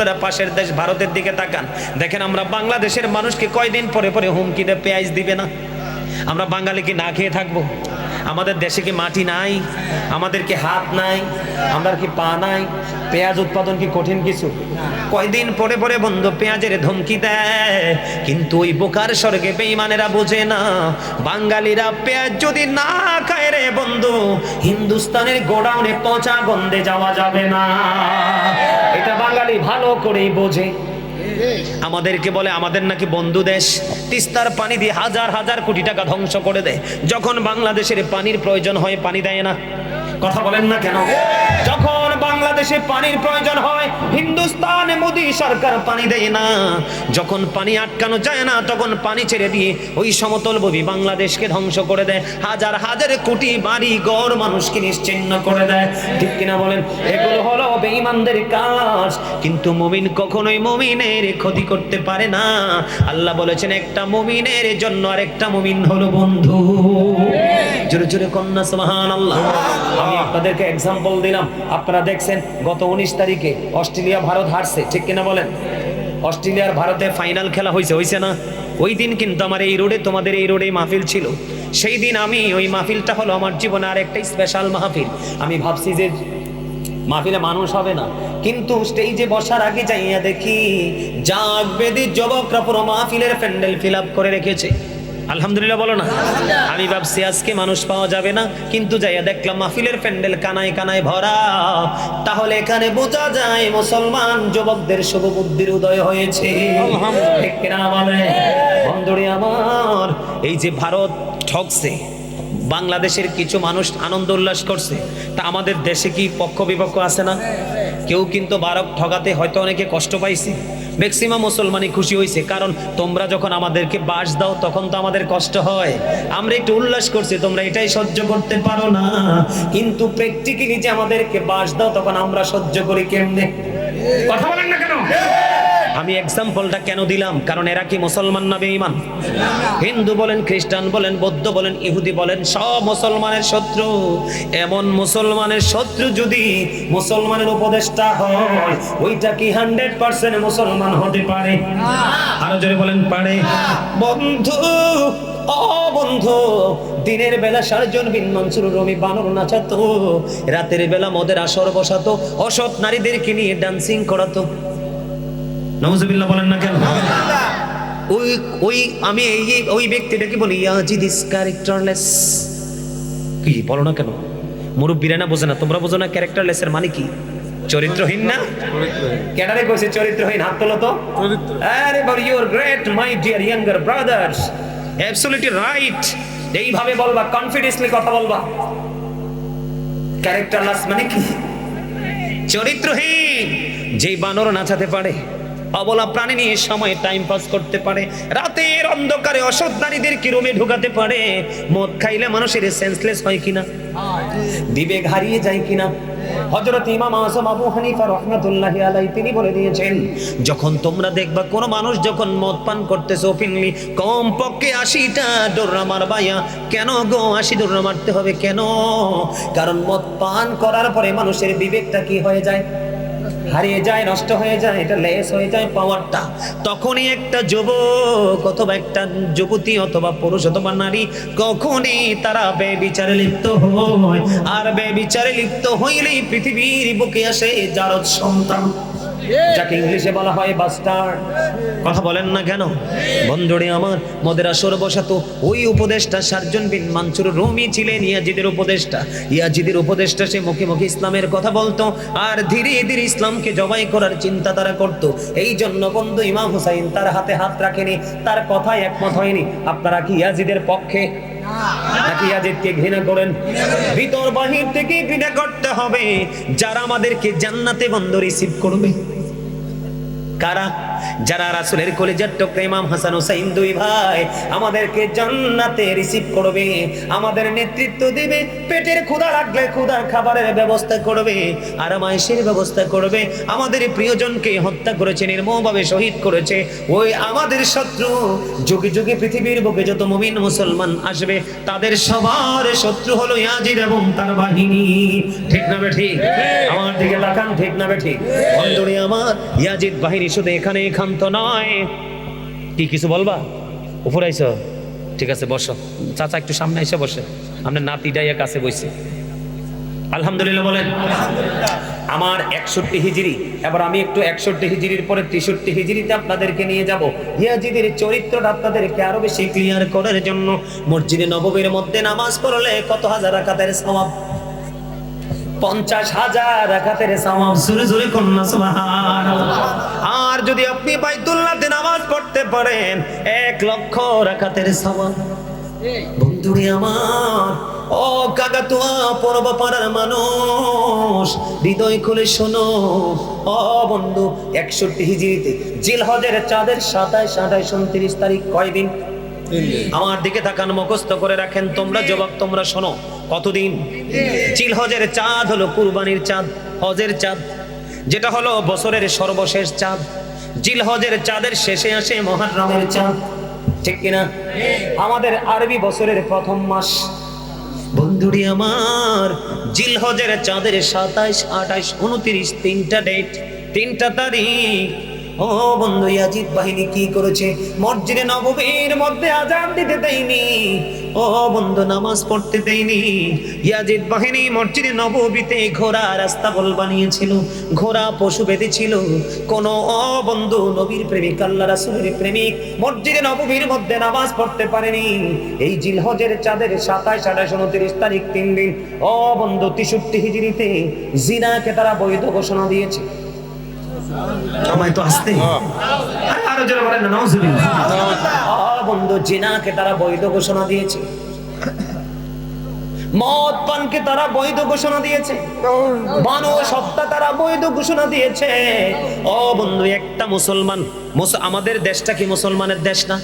আপনারা পাশের দেশ ভারতের দিকে তাকান। দেখেন আমরা বাংলাদেশের মানুষকে কয়দিন পরে পরে হুমকিতে পেঁয়াজ দিবে না। আমরা বাঙালি কি না খেয়ে থাকব? আমাদের দেশে কি মাটি নাই? আমাদের কি হাত নাই? আমরা কি পা নাই? পেঁয়াজ উৎপাদন কি কঠিন কিছু? কয়দিন পরে পরে বন্ধু পেঁয়াজের ধমকি দেয়। কিন্তু ওই বোকার স্বর্গে বেঈমানেরা বোঝে না। বাঙালিরা পেঁয়াজ যদি না খায় রে বন্ধু, হিন্দুস্তানের গোডাউনে পচা গন্ধে যাওয়া যাবে না। এটা বাঙালি ভালো করেই বোঝে। আমাদেরকে বলে, আমাদের নাকি বন্ধু দেশ। তিস্তার পানি দিয়ে হাজার হাজার কোটি টাকা ধ্বংস করে দেয়। যখন বাংলাদেশের পানির প্রয়োজন হয়, পানি দেয় না। কথা বলেন না কেন? যখন বাংলাদেশে পানির প্রয়োজন হয়, হিন্দুস্তানে মোদী সরকার পানি দেয় না। যখন পানি আটকানো যায় না, তখন পানি ছেড়ে দিয়ে ওই সমতল ভূমি বাংলাদেশকে ধ্বংস করে দেয়। হাজার হাজার কোটি বাড়ি গড় মানুষকে নিশ্চিন্ন করে দেয়। ঠিক কিনা বলেন? এগুলো হলো বেঈমানদের কাজ। কিন্তু মুমিন কখনোই মুমিনের ক্ষতি করতে পারে না। আল্লাহ বলেছেন, একটা মুমিনের জন্য আরেকটা মুমিন হলো বন্ধু। জোরে জোরে কন্যা সুবহান আল্লাহ আমি আপনাদেরকে এক্সাম্পল দিলাম। আপনারা দেখছেন, গত উনিশ তারিখে অস্ট্রেলিয়া, ভারত হারছে। ঠিক কিনা বলেন? অস্ট্রেলিয়ার ভারতে ফাইনাল খেলা হয়েছে হয়েছে না? ওই দিন কিন্তু আমার এই রোডে, তোমাদের এই রোডে মাহফিল ছিল। সেই দিন আমি ওই মাহফিলটা হলো আমার জীবনে আর একটা স্পেশাল মাহফিল। আমি ভাবছি যে মাহফিলে মানুষ হবে না। কিন্তু স্টেজে বসার আগে যাইয়া দেখি জাগ বেদি যুবকরা পুরো মাহফিলের প্যান্ডেল ফিল করে রেখেছে। আলহামদুলিল্লাহ বলো না। আমি ভাবছি আজকে মানুষ পাওয়া যাবে না কিন্তু যাইয়া দেখলাম মাহফিলের প্যান্ডেল কানায় কানায় ভরা। তাহলে এখানে বোঝা যায় মুসলমান যুবকদের শুভ বুদ্ধির উদয় হয়েছে। বলে? বন্ধুরে আমার এই যে ভারত ঠকছে বাংলাদেশের কিছু মানুষ আনন্দ উল্লাস করছে তা আমাদের দেশে কি পক্ষ বিপক্ষ আছে না? কেউ কিন্তু বারক ঠগাতে হয়তো অনেকে কষ্ট পাইছে। ম্যাক্সিমাম মুসলমানই খুশি হয়েছে কারণ তোমরা যখন আমাদেরকে বাস দাও, তখন তো আমাদের কষ্ট হয়। আমরা একটু উল্লাস করছি, তোমরা এটাই সহ্য করতে পারো না। কিন্তু প্র্যাকটিক্যালি যে আমাদেরকে বাস দাও, তখন আমরা সহ্য করি কেমনে? কথা বলেন না কেন? আমি এক্সাম্পলটা কেন দিলাম? কারণ এরা কি মুসলমান না বেঈমান? হিন্দু বলেন, খ্রিস্টান বলেন, বৌদ্ধ বলেন, ইহুদি বলেন, সব মুসলমানের শত্রু। এমন মুসলমানের শত্রু যদি মুসলমানের উপদেষ্টা হয়, ওইটা কি হান্ড্রেড পার্সেন্ট মুসলমান হতে পারে? আরও জোরে বলেন, পারে। বন্ধু বন্ধু দিনের বেলা সার্জন বিন মনসুর রমি বানর, নাচাতো। রাতের বেলা মদের আসর বসাতো। অসৎ নারীদেরকে নিয়ে ডান্সিং করাতো। নওয়াজবিল্লাহ বলেন না কেন? ওই ওই আমি এই ওই ব্যক্তিটাকে বলি? Yazid is characterless. কি বলো না কেন? মুরব্বীরা না বোঝে না তোমরা বোঝো না ক্যারেক্টারলেস এর মানে কি? চরিত্রহীন না? ক্যাডারে কইছে চরিত্রহীন? হাত তোলো তো। আরে but you great my dear younger brothers absolutely right এইভাবে বলবা কনফিডেন্সলি কথা বলবা। ক্যারেক্টারলেস মানে কি? চরিত্রহীন। যেই বানর নাচাতে পারে অবলা প্রাণী নিয়ে সময় টাইম পাস করতে পারে। রাতের অন্ধকারে অসৎ নারীদেরকে রুমে ঢুকাতে পারে। মদ খাইলে মানুষের সেন্সলেস হয় কিনা? বিবেক হারিয়ে যায় কিনা? হযরত ইমাম আযম আবু হানিফা তিনি বলে দিয়েছেন, যখন তোমরা দেখবা কোন মানুষ যখন মদ পান করতেছে ওপেনলি কম পক্ষে আশিটা ডোররা মারবাইয়া কেন গো? আশি ডোররা মারতে হবে কেন? কারণ মদ পান করার পরে মানুষের বিবেকটা কি হয়ে যায়? হারিয়ে যায়, নষ্ট হয়ে যায়, এটা লেস হয়ে যায় পাওয়ারটা তখনই একটা যুবক অথবা একটা যুবতী অথবা পুরুষ অথবা নারী কখনই তারা বেবিচারে লিপ্ত হয়। আর বেবিচারে লিপ্ত হইলেই পৃথিবীর বুকে আসে যার সন্তান। যাকে ইংলিশে বলা হয় বাস্টার্ড কথা বলেন না কেন? বন্ধুরে আমার, মদের আসর বসাতো ওই উপদেশটা সার্জন বিন মানসুর রুমি ছিলেন ইয়াজিদের উপদেশটা ইয়াজিদের উপদেশটা সে মুখে মুখে ইসলামের কথা বলতো আর ধীরে ধীরে ইসলামকে জবাই করার চিন্তা তারা করত। এই জন্য বন্ধু, ইমাম হুসাইন তার হাতে হাত রাখেনি, তার কথায় একমত হয়নি। আপনারা কি ইয়াজিদের পক্ষে? ঘৃণা করেন? ভিতর বাহির থেকে ঘৃণা করতে হবে। যারা আমাদেরকে জান্নাতে বন্ধ রিসিভ করবে। কারা যারা রাসূলের কলিজার টুকরা ইমাম হাসান হুসাইন দুই ভাই আমাদেরকে জান্নাতে রিসিভ করবে আমাদের নেতৃত্ব দিবে পেটের ক্ষুধা লাগলে ক্ষুধার খাবারের ব্যবস্থা করবে আর মাইশের ব্যবস্থা করবে। আমাদের প্রিয়জনকে হত্যা করেছে নির্মমভাবে শহীদ করেছে। ওই আমাদের শত্রু যুগে যুগে পৃথিবীর বুকে যত মুমিন মুসলমান আসবে তাদের সবার শত্রু হলো ইয়াজিদ এবং তার বাহিনী। ঠিক না বে ঠিক? আমার দিকে তাকান ঠিক না বে ঠিক? বন্ধুরে আমার ইয়াজিদ বাহিনী শুধু এখানে ক্ষান্ত নয়। কি কিছু বলবা? উপরে আইসো। ঠিক আছে বসো। চাচা একটু সামনে এসে বসে। আপনার নাতিটাই কাছে বসে আলহামদুলিল্লাহ বলেন। আমার একষট্টি হিজড়ি। এবার আমি একটু একষট্টি হিজড়ির পরে তেষট্টি হিজড়িতে আপনাদেরকে নিয়ে যাব। ইয়াজিদের চরিত্রটা আপনাদেরকে আরও বেশি ক্লিয়ার করার জন্য। মসজিদে নববীর মধ্যে নামাজ পড়লে কত হাজার রাকাতের সওয়াব? পঞ্চাশ হাজার রাকাতের সওয়াব জোরে জোরে কন্যা সুবহানাল্লাহ। আর যদি আপনি বাইতুল্লাহতে নামাজ পড়তে পারেন এক লক্ষ রাকাতের সওয়াব। বন্ধুরে আমার ও কাকাতুয়া পর্ব পাড়ার মানুষ হৃদয় খুলে শোনো। ও বন্ধু একষট্টি হিজিরিতে জিল হজের চাঁদের সাতাইশ আঠাইশ উনত্রিশ তারিখ কয়দিন? আমার দিকে তাকান মুখস্থ করে রাখেন তোমরা জবাব তোমরা শোনো। কতদিন? চিল হজের চাঁদ হলো কুরবানির চাঁদ, হজের চাঁদ। যেটা হলো বছরের সর্বশেষ চাঁদ। জিল হজের চাঁদের শেষে আসে মহারমের চাঁদ। ঠিক কিনা আমাদের আরবি বছরের প্রথম মাস। বন্ধুরি আমার জিল হজের চাঁদের সাতাইশ, আঠাইশ, উনত্রিশ, তিনটা ডেট তিনটা তারিখ। ও বন্ধু, ইয়াজিদ বাহিনী কি করেছে? মসজিদে নববীর মধ্যে আজান দিতে দেয়নি। ও বন্ধু নামাজ পড়তে দেয়নি। ইয়াজিদ বাহিনী মসজিদে নববীতে ঘোড়া রাস্তা বল বানিয়েছিল ঘোড়া পশু বেঁধেছিল। কোন ও বন্ধু নবীর প্রেমিক আল্লাহ রাসূলের প্রেমিক মসজিদে নববীর মধ্যে নামাজ পড়তে পারেনি। এই জিলহজের চাঁদের সাতাশ আঠাশ উনত্রিশ তারিখ তিন দিন ও বন্ধু তেষট্টি হিজড়িতে জিনাকে তারা বৈধ ঘোষণা দিয়েছে। আমায় তো আসতে। আরে বলেন বন্ধু জিনাকে তারা বৈধ ঘোষণা দিয়েছে। মদ পানকে তারা বৈধ ঘোষণা দিয়েছে। মানুষ হত্যা তারা বৈধ ঘোষণা দিয়েছে। ও বন্ধু, একটা মুসলমান আমাদের দেশটা কি মুসলমানের দেশ না?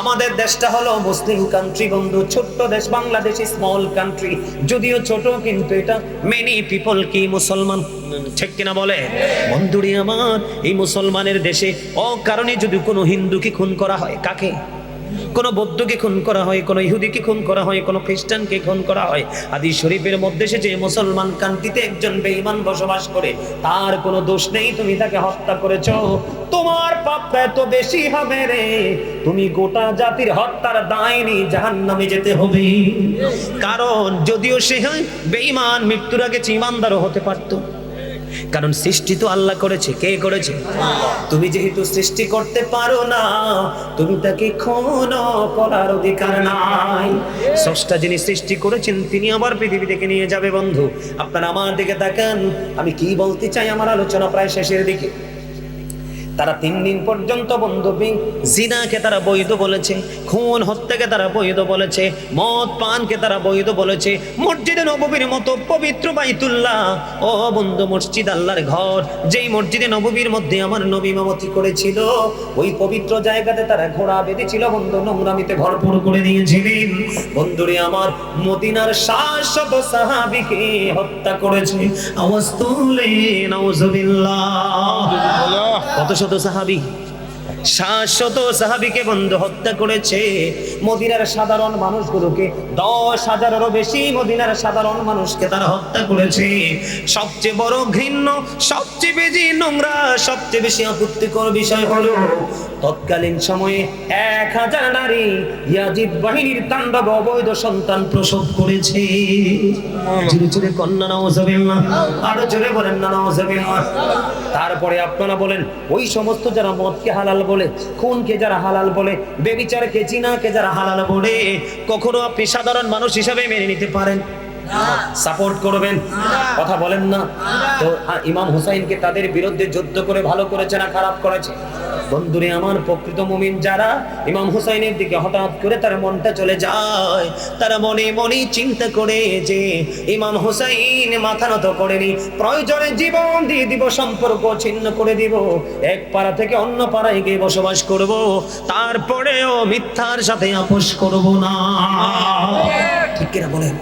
আমাদের দেশটা হলো মুসলিম কান্ট্রি বন্ধু, ছোট্ট দেশ বাংলাদেশ স্মল কান্ট্রি যদিও ছোট, কিন্তু এটা মেনি পিপল কি মুসলমান? ঠিক কিনা বলে? বন্ধুরি আমার, এই মুসলমানের দেশে অকারণে যদি কোনো হিন্দুকে খুন করা হয়, কাকে? কোন বৌদ্ধকে খুন করা হয়, কোনো ইহুদিকে খুন করা হয়, কোনো খ্রিস্টানকে খুন করা হয়। আদি শরীফের মধ্যে সে যে মুসলমান কান্তিতে একজন বেঈমান বসবাস করে, তার কোনো দোষ নেই, তুমি তাকে হত্যা করেছ। তোমার পাপ এত বেশি হবে রে, তুমি গোটা জাতির হত্যার দায়নি জাহান্নামে যেতে হবে। কারণ যদিও সে বেঈমান মৃত্যুর আগে ইমানদারও হতে পারতো কারণ সৃষ্টি তো আল্লাহ করেছে। কে করেছে? তুমি যেহেতু সৃষ্টি করতে পারো না, তুমি তাকে ক্ষণ করার অধিকার নাই। স্রষ্টা যিনি সৃষ্টি করেছেন, তিনি আবার পৃথিবী থেকে নিয়ে যাবে বন্ধু। আপনারা আমার দিকে তাকান, আমি কি বলতে চাই আমার আলোচনা প্রায় শেষের দিকে। তারা তিন দিন পর্যন্ত বন্ধু বি- জিনাকে তারা বৈধ বলেছে খুন হত্যাকে তারা বৈধ বলেছে মদ পানকে তারা বৈধ বলেছে মসজিদে নববীর মতো পবিত্র বাইতুল্লাহ। ও বন্ধু মসজিদ আল্লাহর ঘর যেই মসজিদে নববীর মধ্যে আমার নবী মামতি করেছিল ওই পবিত্র জায়গাতে তারা ঘোড়া বেঁধেছিল বন্ধু নোংরামিতে ভরপুর করে দিয়েছিলেন। বন্ধুরে আমার মদিনার শাশ্বত সাহাবিকে হত্যা করেছে। আওয়াজ তুলে কত শত সাহাবি সাহাবিকে বন্ধু হত্যা করেছে। মদিনার সাধারণ মানুষগুলোকে দশ হাজারেরও বেশি মদিনার সাধারণ মানুষকে তারা হত্যা করেছে। সবচেয়ে বড় ঘৃণ্য, সবচেয়ে বেশি নোংরা, সবচেয়ে বেশি আপত্তিকর বিষয় হলো, তৎকালীন সময়ে এক হাজার নারী ইয়াজিদ বাহিনীর তাণ্ডব অবৈধ সন্তান প্রসব করেছে। জোরে জোরে কন্যা নওয়াজাবিল্লাহ আরও জোরে বলেন না নওয়াজাবিল্লাহ তারপরে আপনারা বলেন, ওই সমস্ত যারা মদকে হালাল বলে, খুনকে যারা হালাল বলে, বেবিচারকে চিনাকে যারা হালাল বলে কখনো আপনি সাধারণ মানুষ হিসাবে মেনে নিতে পারেন। সাপোর্ট করবেন। কথা বলেন না। তো ইমাম হুসাইনকে তাদের বিরুদ্ধে যুদ্ধ করে ভালো করেছে না খারাপ করেছে? বন্ধুরে আমার প্রকৃত মুমিন যারা ইমাম হুসাইনের দিকে হঠাৎ করে তার মনটা চলে যায় তারা মনে মনে চিন্তা করে যে ইমাম হুসাইন মাথা নত করেনি প্রয়োজনে জীবন দিয়ে দিব সম্পর্ক ছিন্ন করে দিব এক পাড়া থেকে অন্য পাড়ায় গিয়ে বসবাস করব তারপরেও মিথ্যার সাথে আপোষ করব না। ঠিক। কিনা বলেন?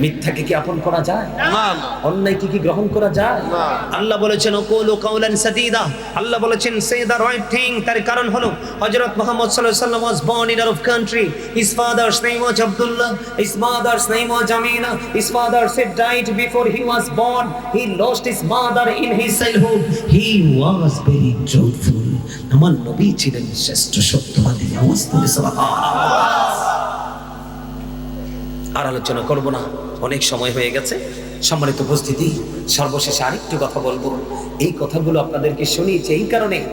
মিথ্যাকে কি আপন করা যায়? না অন্যায়কে কি গ্রহণ করা যায়? না। আল্লাহ বলেছেন কুলু কাউলান সাদীদা। আল্লাহ বলেছেন সে দা রাইট থিং তার কারণ হলো হযরত মুহাম্মদ সাল্লাল্লাহু আলাইহি ওয়াসাল্লাম was born in out of country his father's name was Abdullah his mother's name was Amina his father say died before he was born he lost his mother in his childhood he was very truthful আমার নবী ছিলেন শ্রেষ্ঠ সত্যবাদী আমাস্তুল সুবহানাল্লাহ আর আলোচনা করব না। অনেক সময় হয়ে গেছে। সম্মানিত উপস্থিতি, সর্বশেষে আরেকটু কথা বলব। এই কথাগুলো আপনাদেরকে শুনিয়েছি এই কারণে।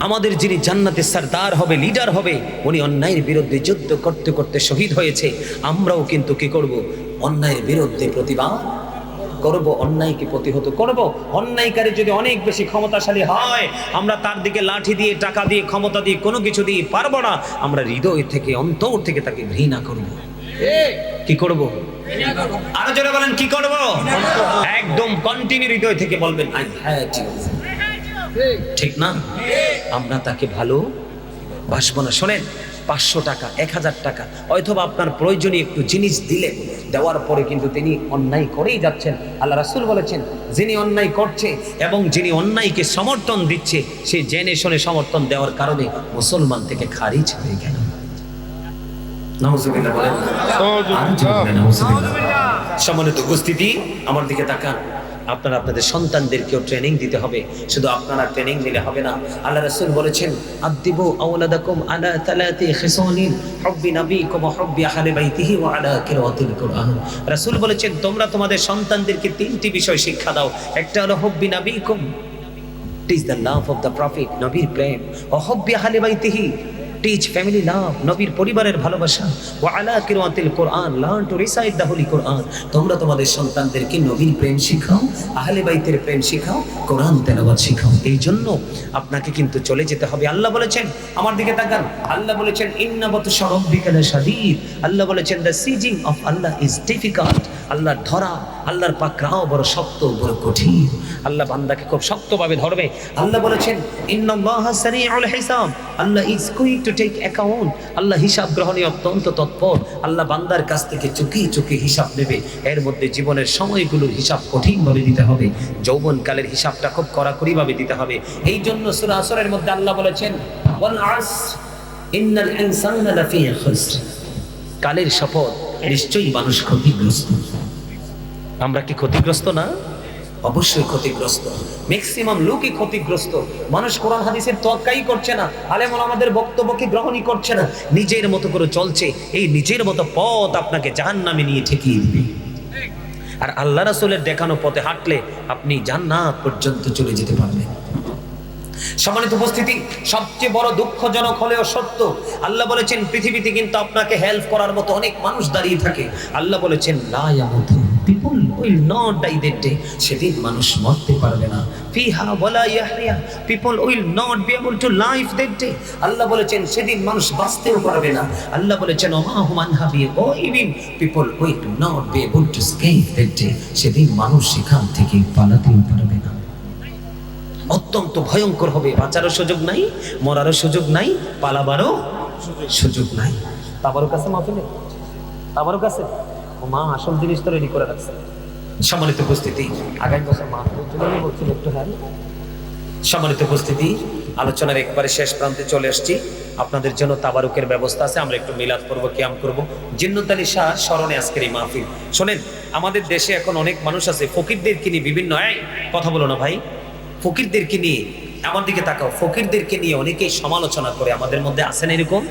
আমাদের যিনি জান্নাতের সর্দার হবে লিডার হবে, উনি অন্যায়ের বিরুদ্ধে যুদ্ধ করতে করতে শহীদ হয়েছে। আমরাও কিন্তু কি করব? অন্যায়ের বিরুদ্ধে প্রতিবাদ করব, অন্যায়কে প্রতিহত করব। অন্যায়কারী যদি অনেক বেশি ক্ষমতাশালী হয়, আমরা তার দিকে লাঠি দিয়ে, টাকা দিয়ে, ক্ষমতা দিয়ে কোনো কিছু দিয়ে পারব না। আমরা হৃদয় থেকে, অন্তর থেকে তাকে ঘৃণা করব। কি করব? আরও জোরে বলেন, কি করব? একদম কন্টিনিউ হৃদয় থেকে বলবেন হ্যাঁ ঠিক না? আমরা তাকে ভালো বাসবো না। শোনেন, পাঁচশো টাকা, এক হাজার টাকা, অথবা আপনার প্রয়োজনীয় একটু জিনিস দিলে, দেওয়ার পরে কিন্তু তিনি অন্যায় করেই যাচ্ছেন। আল্লাহ রাসুল বলেছেন, যিনি অন্যায় করছে এবং যিনি অন্যায়কে সমর্থন দিচ্ছে, সে জেনে শুনে সমর্থন দেওয়ার কারণে মুসলমান থেকে খারিজ হয়ে গেল। নাউজুবিল্লাহ বলেন। সম্মানিত উপস্থিতি আমার দিকে তাকান। আপনারা আপনাদের সন্তানদেরকেও ট্রেনিং দিতে হবে। শুধু আপনারা ট্রেনিং দিলে হবে না। আল্লাহ রাসূল বলেছেন আদিবু আওলাদাকুম আলা তালাতি খিসালিন হুব্বি নাবিকুম ওয়া হুব্বি আহলি বাইতিহি ওয়া আলা কিরাতিল কুরআন। রাসূল বলেছেন তোমরা তোমাদের সন্তানদেরকে তিনটি বিষয় শিক্ষা দাও। একটা হলো হুব্বি নাবিকুম teach the love of the prophet নবীর প্রেম। ও হব্বি আহলে বাইতিহি টিচ ফ্যামিলি লাভ নবীর পরিবারের ভালোবাসা। ও আলা কিরাতিল কোরআন learn to recite the holy Quran. তোমরা তোমাদের সন্তানদেরকে নবীর প্রেম শিখাও, আহলে বাইতের প্রেম শিখাও, কোরআন তেলাওয়াত শিখাও। এই জন্য আপনাকে কিন্তু চলে যেতে হবে। আল্লাহ বলেছেন, আমার দিকে তাকান। আল্লাহ বলেছেন ইন্নাবত সরব্বিকা শাদীদ আল্লাহ বলেছেন the seizing of Allah is difficult আল্লাহর ধরা, আল্লাহর পাকড়াও বড় শক্ত, বড় কঠিন। আল্লাহ বান্দাকে খুব শক্তভাবে ধরবে। আল্লাহ বলেছেন হিসাব। Allah is quick to take account Allah হিসাব গ্রহণে অত্যন্ত তৎপর। আল্লাহ বান্দার কাছ থেকে চুকিয়ে চুকিয়ে হিসাব নেবে। এর মধ্যে জীবনের সময়গুলোর হিসাব কঠিনভাবে দিতে হবে। যৌবনকালের হিসাবটা খুব কড়াকড়িভাবে দিতে হবে। এই জন্য সূরা আসরের মধ্যে আল্লাহ বলেছেন কালের শপথ নিশ্চয়ই মানুষ ক্ষতিগ্রস্ত। আমরা কি ক্ষতিগ্রস্ত না? অবশ্যই ক্ষতিগ্রস্ত। ম্যাক্সিমাম লোকই ক্ষতিগ্রস্ত। মানুষ কোরআন হাদিসের তক্কাই করছে না আলেমন আমাদের বক্তব্যকে গ্রহণই করছে না। নিজের মতো করে চলছে এই নিজের মতো পথ আপনাকে জাহান নামে নিয়ে ঠেকিয়ে দিবে। আর আল্লাহ রাসূলের দেখানো পথে হাঁটলে আপনি জান্নাত পর্যন্ত চলে যেতে পারবেন। সম্মানিত উপস্থিতি, সবচেয়ে বড় দুঃখজনক হলেও সত্য, আল্লাহ বলেছেন, পৃথিবীতে কিন্তু আপনাকে হেল্প করার মতো অনেক মানুষ দাঁড়িয়ে থাকে। আল্লাহ বলেছেন না। সেদিন মানুষ সেদিন মানুষ সেখান থেকে পালাতেও পারবে না। অত্যন্ত ভয়ঙ্কর হবে। বাঁচারও সুযোগ নাই মরারও সুযোগ নাই পালাবারও সুযোগ নাই। তাবারও কাছে মাহফিলে? তাবারও কাছে মা আসল জিনিস তো রেডি করে রাখছে। সম্মানিত উপস্থিতি আগামী বছর মাহফিলের জন্য বলছিল একটু হ্যাঁ। সম্মানিত উপস্থিতি আলোচনার একবারে শেষ প্রান্তে চলে আসছি। আপনাদের জন্য তাবারুকের ব্যবস্থা আছে আমরা একটু মিলাদ করব কিয়াম করব। জিন্নুত আলী শাহ স্মরণে আজকের এই মাহফিল। শোনেন আমাদের দেশে এখন অনেক মানুষ আছে ফকিরদের নিয়ে বিভিন্ন এই, কথা বলো না ভাই। ফকিরদেরকে নিয়ে, আমার দিকে তাকাও, ফকিরদেরকে নিয়ে অনেকেই সমালোচনা করে আমাদের মধ্যে আছেন এরকম?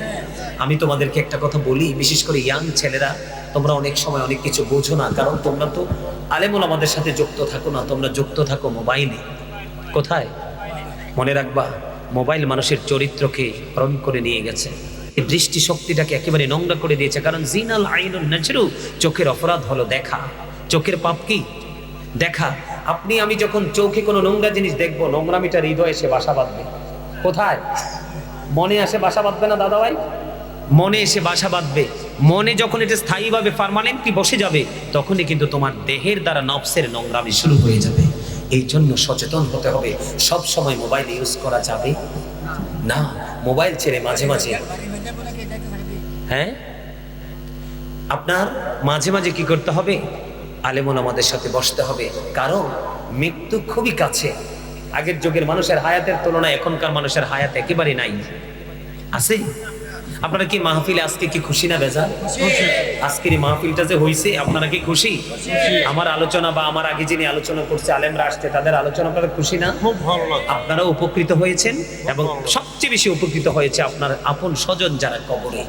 আমি তোমাদেরকে একটা কথা বলি, বিশেষ করে ইয়াং ছেলেরা, তোমরা অনেক সময় অনেক কিছু বোঝো না, কারণ তোমরা তো আলেমুল আমাদের সাথে যুক্ত থাকো না, তোমরা যুক্ত থাকো মোবাইলে কোথায়? মনে রাখবা মোবাইল মানুষের চরিত্রকে হরণ করে নিয়ে গেছে। এই দৃষ্টি শক্তিটাকে একেবারে নোংরা করে দিয়েছে, কারণ জিনাল আইনুল নাজরু, চোখের অপরাধ হলো দেখা। চোখের পাপ কি? দেখা। আপনি, আমি যখন চোখে কোনো নোংরা জিনিস দেখব নোংরামিটা হৃদয়ে এসে বাসা বাঁধবে। কোথায়? মনে আসে বাসা বাঁধবে না দাদা ভাই মনে এসে বাসা বাঁধবে। মনে যখন এটা স্থায়ীভাবে পারমানেন্টলি বসে যাবে, তখনই কিন্তু তোমার দেহের দ্বারা নফসের নোংরামি শুরু হয়ে যাবে। এই জন্য সচেতন হতে হবে। সব সময় মোবাইল ইউজ করা যাবে না। মোবাইল ছেড়ে মাঝে মাঝে হ্যাঁ? আপনার মাঝে মাঝে কি করতে হবে? আলেমন আমাদের সাথে বসতে হবে। কারণ মৃত্যু খুবই কাছে। আগের যুগের মানুষের হায়াতের তুলনায় এখনকার মানুষের হায়াত একেবারে নাই। আছে? আপনারা কি মাহফিলে আজকে কি খুশি না বেজা আজকের এই মাহফিলটা যে হইছে আপনারা কি খুশি? আমার আলোচনা বা আমার আগে যিনি আলোচনা করছে আলেমরা আসছে তাদের আলোচনা আপনারা খুশি না? খুব ভালো আপনারা উপকৃত হয়েছেন এবং সবচেয়ে বেশি উপকৃত হয়েছে আপনার আপন স্বজন যারা কবরে।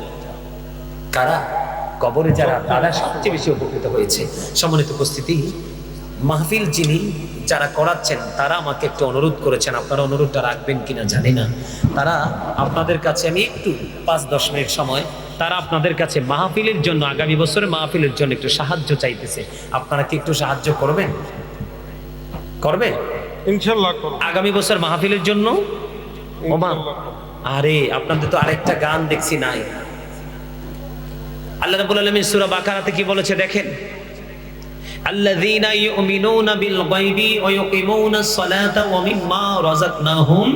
কারা? কবরে যারা তারা সবচেয়ে বেশি উপকৃত হয়েছে। সম্মানিত উপস্থিতি মাহফিল যিনি যারা করাচ্ছেন তারা আমাকে একটু অনুরোধ করেছেন আপনারা অনুরোধটা রাখবেন কিনা জানি না। তারা আপনাদের কাছে আমি একটু পাঁচ দশ মিনিট সময় তারা আপনাদের কাছে মাহফিলের জন্য আগামী বছরে মাহফিলের জন্য একটু সাহায্য চাইতেছে। আপনারা কি একটু সাহায্য করবেন? করবে ইনশাল্লাহ আগামী বছর মাহফিলের জন্য? আরে আপনাদের তো আরেকটা গান দেখছি নাই। আল্লাহ রাব্বুল আলামিন সূরা বাকারাতে কি বলেছে দেখেন? গায়বি ওয়া ইউকিমুনাস সালাতা ওয়া মিম্মা রাযাকনাহুম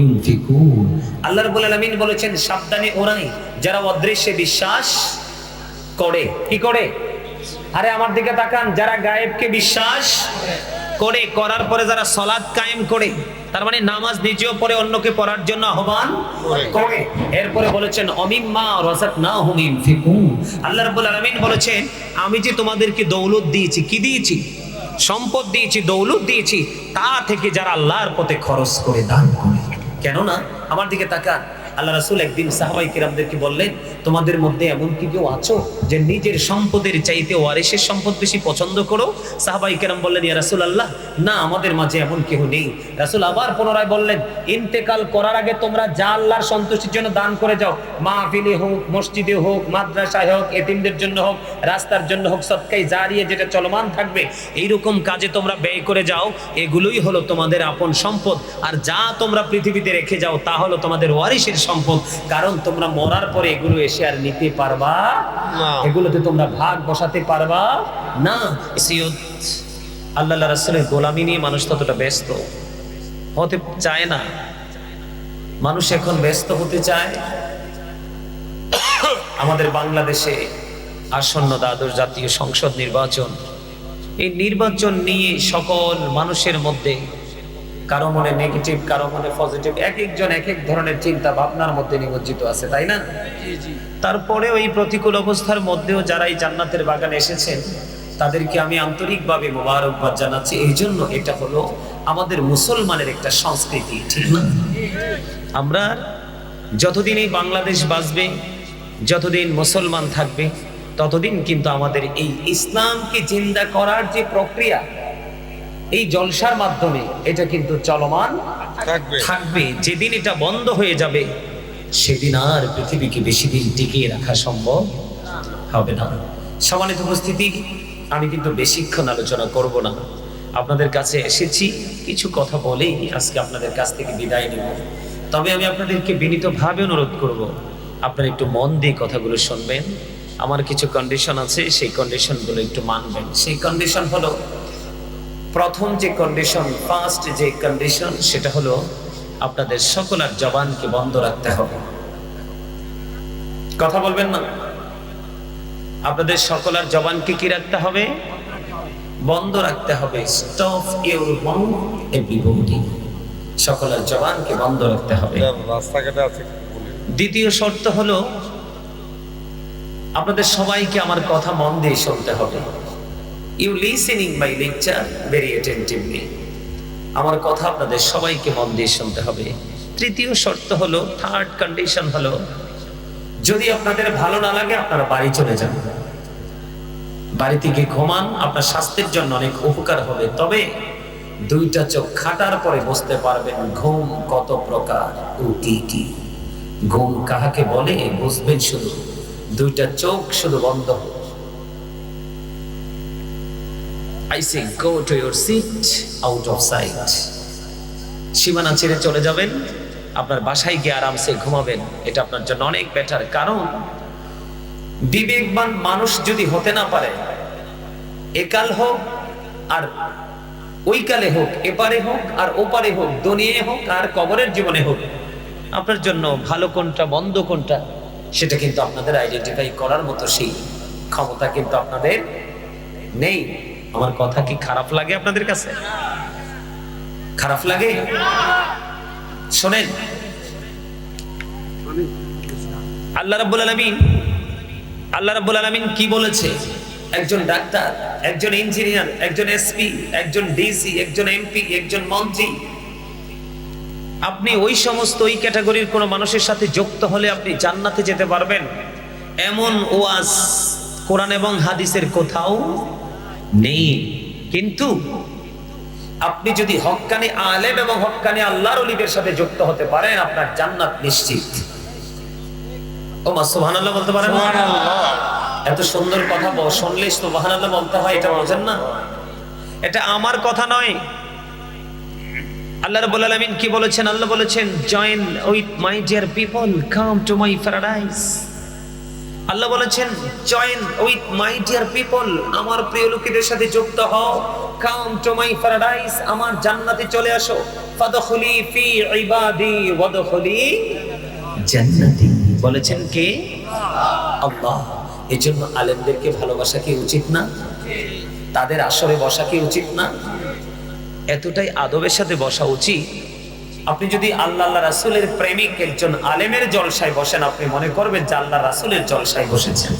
ইউনফিকুন। আল্লাহ রাব্বুল আলামিন বলেছেন, সাবধানে ওরাই যারা অদৃশ্যে বিশ্বাস করে। কি করে? আরে আমার দিকে তাকান, যারা গায়েবকে বিশ্বাস করে করার পরে যারা সলাদ কায়েম করে তার মানে নামাজ নিজেও পরে অন্যকে পড়ার জন্য আহ্বান করে। এরপরে বলেছেন অমিম্মা রাজাক না হুমিম ফিকুন আল্লাহ রাব্বুল আলামিন বলেছেন আমি যে তোমাদেরকে দৌলত দিয়েছি কি দিয়েছি? সম্পদ দিয়েছি দৌলত দিয়েছি তা থেকে যারা আল্লাহর পথে খরচ করে দান করে। কেননা আমার দিকে তাকান আল্লাহ রাসুল একদিন সাহাবাই কিরামদেরকে বললেন, তোমাদের মধ্যে এমন কি কেউ আছো যে নিজের সম্পদের চাইতে ওয়ারিসের সম্পদ বেশি পছন্দ করো? সাহাবাই কিরাম বললেন, ইয়া রাসূল আল্লাহ না, আমাদের মাঝে এমন কেউ নেই। রাসুল আবার পুনরায় বললেন, ইন্তেকাল করার আগে তোমরা যা আল্লাহর সন্তুষ্টির জন্য দান করে যাও, মাহফিলে হোক, মসজিদে হোক, মাদ্রাসায় হোক, এতিমদের জন্য হোক, রাস্তার জন্য হোক সৎকাই জারিয়ে যেটা চলমান থাকবে, এইরকম কাজে তোমরা ব্যয় করে যাও, এগুলোই হলো তোমাদের আপন সম্পদ। আর যা তোমরা পৃথিবীতে রেখে যাও, তা হলো তোমাদের ওয়ারিসের সম্পদ কারণ তোমরা মরার পরে এগুলো এসে আর নিতে পারবা না। এগুলোতে তোমরা ভাগ বসাতে পারবা না। আল্লাহ রাসূলের গোলামি নিয়ে মানুষ ততটা ব্যস্ত। হতে চায় না। মানুষ এখন ব্যস্ত হতে চায়। আমাদের বাংলাদেশে আসন্ন দ্বাদশ জাতীয় সংসদ নির্বাচন এই নির্বাচন নিয়ে সকল মানুষের মধ্যে কারও মনে নেগেটিভ কারও মনে পজিটিভ এক একজন এক এক ধরনের চিন্তা ভাবনার মধ্যে নিমজ্জিত আছে তাই না? তারপরেও ওই প্রতিকূল অবস্থার মধ্যেও যারা এই জান্নাতের বাগানে এসেছেন তাদেরকে আমি আন্তরিকভাবে মোবারকবাদ জানাচ্ছি। এই জন্য এটা হলো আমাদের মুসলমানের একটা সংস্কৃতি ঠিক না? আমরা যতদিন এই বাংলাদেশ বাঁচবে যতদিন মুসলমান থাকবে ততদিন কিন্তু আমাদের এই ইসলামকে জিন্দা করার যে প্রক্রিয়া এই জলসার মাধ্যমে এটা কিন্তু চলমান থাকবে। যেদিন এটা বন্ধ হয়ে যাবে সেদিন আর পৃথিবীকে বেশি দিন টিকিয়ে রাখা সম্ভব হবে না। সমানিত উপস্থিতি আমি কিন্তু বেশিক্ষণ আলোচনা করব না। আপনাদের কাছে এসেছি কিছু কথা বলেই আজকে আপনাদের কাছ থেকে বিদায় নেব। তবে আমি আপনাদেরকে বিনীতভাবে অনুরোধ করব আপনারা একটু মন দিয়ে কথাগুলো শুনবেন। আমার কিছু কন্ডিশন আছে সেই কন্ডিশনগুলো একটু মানবেন। সেই কন্ডিশন হলো প্রথম যে কন্ডিশন ফার্স্ট যে কন্ডিশন সেটা হলো আপনাদের সকলের জবানকে বন্ধ রাখতে হবে। কথা বলবেন না? আপনাদের সকলের জবানকে কি রাখতে হবে? বন্ধ রাখতে হবে। স্টপ ইউর মাউথ এভরিবডি সকলের জবানকে বন্ধ রাখতে হবে। রাস্তাঘাটে আছে দ্বিতীয় শর্ত হলো আপনাদের সবাইকে আমার কথা মন দিয়ে শুনতে হবে। You listening my lecture very attentively আমার কথা আপনাদের সবাইকে মন দিয়ে শুনতে হবে। তৃতীয় শর্ত হলো থার্ড কন্ডিশন হলো, যদি আপনাদের ভালো না লাগে, আপনারা বাড়ি চলে যান। বাড়িতে গিয়ে ঘুমান, আপনার স্বাস্থ্যের জন্য অনেক উপকার হবে। তবে দুইটা চোখ খাটার পরে বুঝতে পারবেন ঘুম কত প্রকার ও কি কি। ঘুম কাহাকে বলে? বুঝবেন শুধু। দুইটা চোখ শুধু বন্ধ। I say go to your seat out of sight সীমানা ছেড়ে চলে যাবেন। আপনার বাসায় গিয়ে আরামসে ঘুমাবেন। এটা আপনার জন্য অনেক বেটার কারণ, বিবেকবান মানুষ যদি হতে না পারে, একাল হোক আর ওই কালে হোক, এপারে হোক আর ওপারে হোক, দুনিয়ায় হোক আর কবরের জীবনে হোক, আপনার জন্য ভালো কোনটা, মন্দ কোনটা, সেটা কিন্তু আপনাদের আইডেন্টিফাই করার মতো সেই ক্ষমতা কিন্তু আপনাদের নেই। আমার কথা কি খারাপ লাগে আপনাদের কাছে? খারাপ লাগে? শোনেন। আল্লাহ রাব্বুল আলামিন, আল্লাহ রাব্বুল আলামিন কি বলেছে? একজন ডাক্তার, একজন ইঞ্জিনিয়ার, একজন এসপি, একজন ডিসি, একজন এমপি, একজন মন্ত্রী। আপনি ওই সমস্ত ওই ক্যাটাগরির কোনো মানুষের সাথে যুক্ত হলে আপনি জান্নাতে যেতে পারবেন। এমন ওয়াজ কোরআন এবং হাদিসের কোথাও নেই। কিন্তু আপনি যদি হক্কানি আলেম এবং হক্কানি আল্লাহর অলিদের সাথে যুক্ত হতে পারেন আপনার জান্নাত নিশ্চিত। ও মা সুবহানাল্লাহ বলতে পারেন এত সুন্দর কথা বল- শুনলে সুবহানাল্লাহ বলতে হয় এটা বোঝেন না। এটা আমার কথা নয়। আল্লাহ রাব্বুল আলামিন কি বলেছেন? আল্লাহ বলেছেন join with my dear people come to my paradise Allah বলেছেন join with my dear people আমার প্রিয় লোকেদের সাথে যুক্ত হও। কাম টু মাই প্যারাডাইস আমার জান্নাতে চলে আসো। ফাদখুলি ফি ইবাদি, ওয়াদখুলি জান্নাতি। বলেছেন কে? আল্লাহ। এজন্য আলেমদেরকে ভালোবাসা কি উচিত না? তাদের আসরে বসা কি উচিত না? এতটাই আদবের সাথে বসা উচিত আপনি যদি আল্লাহ আল্লাহ রাসুলের প্রেমিক একজন আলেমের জলসায় বসেন, আপনি মনে করবেন যে আল্লাহ রাসুলের জলসায় বসেছেন।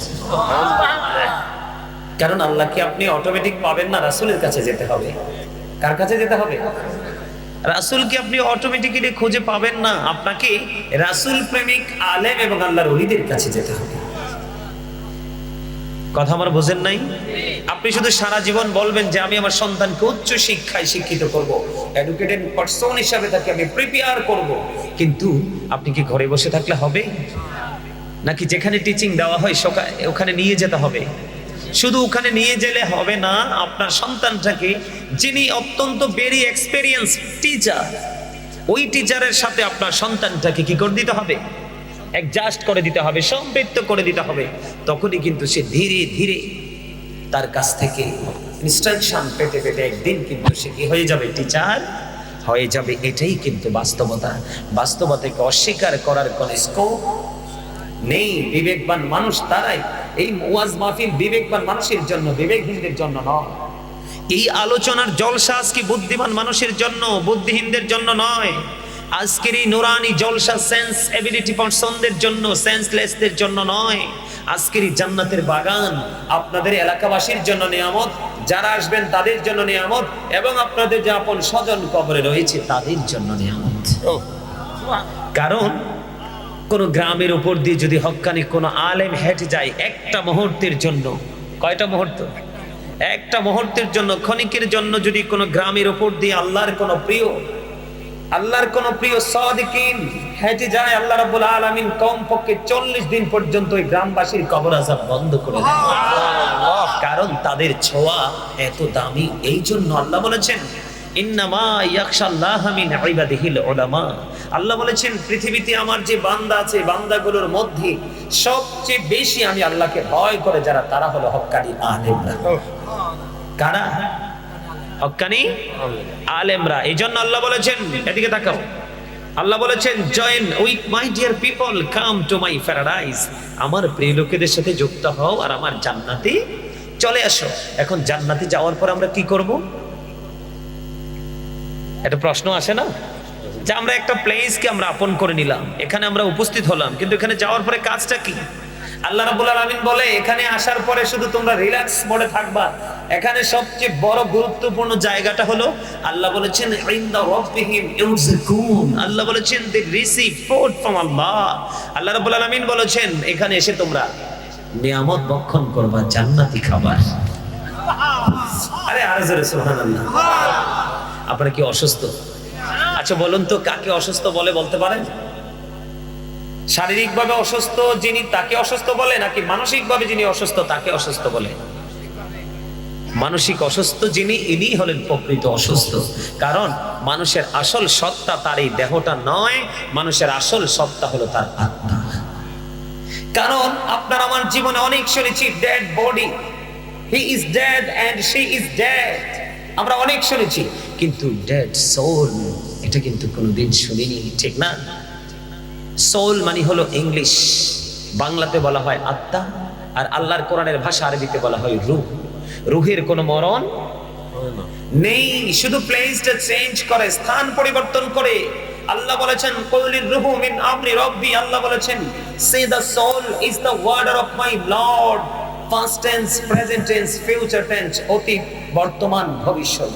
কারণ আল্লাহকে আপনি অটোমেটিক পাবেন না, রাসুলের কাছে যেতে হবে। কার কাছে যেতে হবে? রাসুলকে আপনি অটোমেটিক্যালি খুঁজে পাবেন না। আপনাকে রাসুল, প্রেমিক, আলেম এবং আল্লাহর অলিদের কাছে যেতে হবে। কথা আমার বোঝেন নাই? আপনি শুধু সারা জীবন বলবেন যে আমি আমার সন্তানকে উচ্চ শিক্ষায় শিক্ষিত করব। এডুকেটেড পার্সন হিসাবে তাকে আমি প্রিপেয়ার করব। কিন্তু আপনি কি ঘরে বসে থাকলে হবে? নাকি যেখানে টিচিং দেওয়া হয় সকা- ওখানে নিয়ে যেতে হবে? শুধু ওখানে নিয়ে গেলে হবে না, আপনার সন্তানটাকে যিনি অত্যন্ত বেরি এক্সপেরিয়েন্স টিচার ওই টিচারের সাথে আপনার সন্তানটাকে কি করে দিতে হবে? অ্যাডজাস্ট করে দিতে হবে, সম্পৃক্ত করে দিতে হবে। তখনই কিন্তু সে ধীরে ধীরে তার কাছ থেকে ইনস্ট্রাকশন পেতে পেতে একদিন কিন্তু সে কি হয়ে যাবে টিচার হয়ে যাবে, এটাই কিন্তু বাস্তবতা। বাস্তবতাকে অস্বীকার করার কোনো স্কোপ নেই। বিবেকবান মানুষ তারাই। এই ওয়াজ মাহফিল বিবেকবান মানুষের জন্য, বিবেকহীনদের জন্য নয়। এই আলোচনার জলসা আজকে বুদ্ধিমান মানুষের জন্য, বুদ্ধিহীনদের জন্য নয়। আজকের এই নুরানি জলসা সেন্স এবিলিটি পার্সনদের জন্য সেন্সলেসদের জন্য নয়। আজকের এই জান্নাতের বাগান আপনাদের এলাকাবাসীর জন্য নিয়ামত, যারা আসবেন তাদের জন্য নিয়ামত, এবং আপনাদের যে আপন স্বজন কবরে রয়েছে তাদের জন্য নিয়ামত। কারণ কোন গ্রামের উপর দিয়ে যদি হক্কানি কোন আলেম হেঁটে যায় একটা মুহূর্তের জন্য, কয়টা মুহূর্ত? একটা মুহূর্তের জন্য, ক্ষণিকের জন্য যদি কোনো গ্রামের উপর দিয়ে আল্লাহর কোন প্রিয় আল্লাহর কোন প্রিয় সাদিকিন হেঁটে যায় আল্লাহ রাব্বুল আলামিন কমপক্ষে চল্লিশ দিন পর্যন্ত ওই গ্রামবাসীর কবর আজাব বন্ধ করে দেয় কারণ তাদের ছোঁয়া এত দামি এই জন্য আল্লাহ বলেছেন আল্লাহ বলেছেন পৃথিবীতে আমার যে বান্দা আছে বান্দাগুলোর মধ্যে সবচেয়ে বেশি আমি আল্লাহকে ভয় করে যারা তারা হলো হক্কানি আলেমরা। কারা? হক্কানি আলেমরা। এই জন্য আল্লাহ বলেছেন, এদিকে তাকাও। আল্লাহ বলেছেন join with my dear people come to my paradise আমার প্রিয় লোকেদের সাথে যুক্ত হও আর আমার জান্নাতে চলে আসো। এখন জান্নাতে যাওয়ার পর আমরা কি করব? একটা প্রশ্ন আসে না? যে আমরা একটা প্লেসকে আমরা আপন করে নিলাম। এখানে আমরা উপস্থিত হলাম। কিন্তু এখানে যাওয়ার পরে কাজটা কি? আল্লাহ রাব্বুল আলামিন বলে, এখানে আসার পরে শুধু তোমরা রিল্যাক্স মোডে থাকবা। এখানে সবচেয়ে বড় গুরুত্বপূর্ণ জায়গাটা হলো, আল্লাহ বলেছেন আল্লাহ বলেছেন রিসিভ আল্লাহ রাব্বুল আলামিন বলেছেন, এখানে এসে তোমরা নিয়ামত বক্ষণ করবা, জান্নাতি খাবার। আরে আরে জোরে আপনারা কি অসুস্থ? আচ্ছা বলুন তো, কাকে অসুস্থ বলে বলতে পারেন? শারীরিকভাবে অসুস্থ যিনি তাকে অসুস্থ বলে, নাকি মানসিকভাবে যিনি অসুস্থ তাকে অসুস্থ বলে? মানসিক অসুস্থ যিনি, ইনি হলেন প্রকৃত অসুস্থ। কারণ মানুষের আসল সত্তা তার এই দেহটা নয়, মানুষের আসল সত্তা হলো তার আত্মা। কারণ আপনার আমার জীবনে অনেক শুনেছি dead body he is dead and she is dead আমরা অনেক শুনেছি, কিন্তু ডেড সোল এটা কিন্তু কোনোদিন শুনিনি, ঠিক না? সোল মানে হলো ইংলিশ বাংলাতে বলা হয় আত্মা, আর আল্লাহর কোরআনের ভাষা আরবিতে বলা হয় রুহ। রুহের কোনো মরণ নেই, শুধু প্লেসটা চেঞ্জ করে, স্থান পরিবর্তন করে। আল্লাহ বলেছেন কৌলির রুহু মিন আমরি রব্বি। আল্লাহ বলেছেন say the soul is the order of my Lord past tense present tense future tense অতীত, বর্তমান, ভবিষ্যৎ।